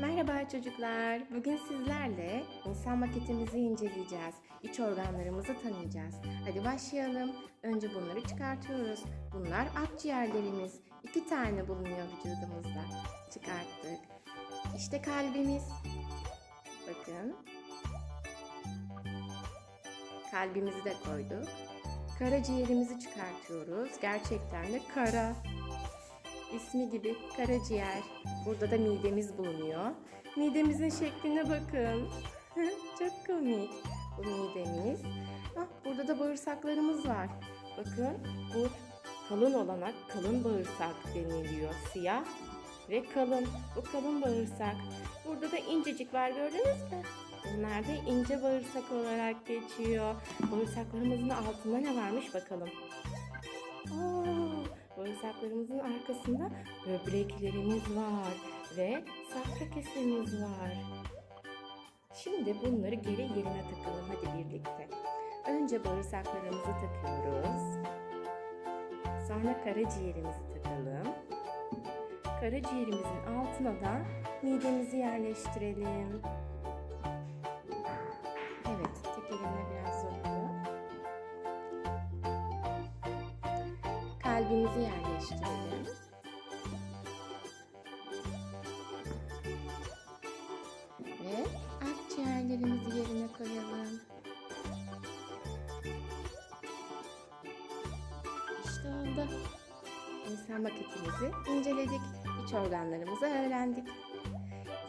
Merhaba çocuklar. Bugün sizlerle insan maketimizi inceleyeceğiz. İç organlarımızı tanıyacağız. Hadi başlayalım. Önce bunları çıkartıyoruz. Bunlar akciğerlerimiz. İki tane bulunuyor vücudumuzda. Çıkarttık. İşte kalbimiz. Bakın. Kalbimizi de koyduk. Karaciğerimizi çıkartıyoruz. Gerçekten de kara. İsmi gibi karaciğer. Burada da midemiz bulunuyor. Midemizin şekline bakın. Çok komik. Bu midemiz. Ah, burada da bağırsaklarımız var. Bakın bu kalın olana kalın bağırsak deniliyor. Siyah ve kalın. Bu kalın bağırsak. Burada da incecik var gördünüz mü? Bunlar da ince bağırsak olarak geçiyor. Bağırsaklarımızın altında ne varmış bakalım. Aa, arkasında böbreklerimiz var ve safra kesemiz var. Şimdi bunları geri yerine takalım hadi birlikte. Önce bağırsaklarımızı takıyoruz. Sonra karaciğerimizi takalım. Karaciğerimizin altına da midemizi yerleştirelim. Evet, tek elimle biraz zorlu. Kalbimizi yerleştirelim. Oldu. İnsan maketimizi inceledik. İç organlarımızı öğrendik.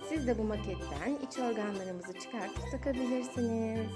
Siz de bu maketten iç organlarımızı çıkartıp takabilirsiniz.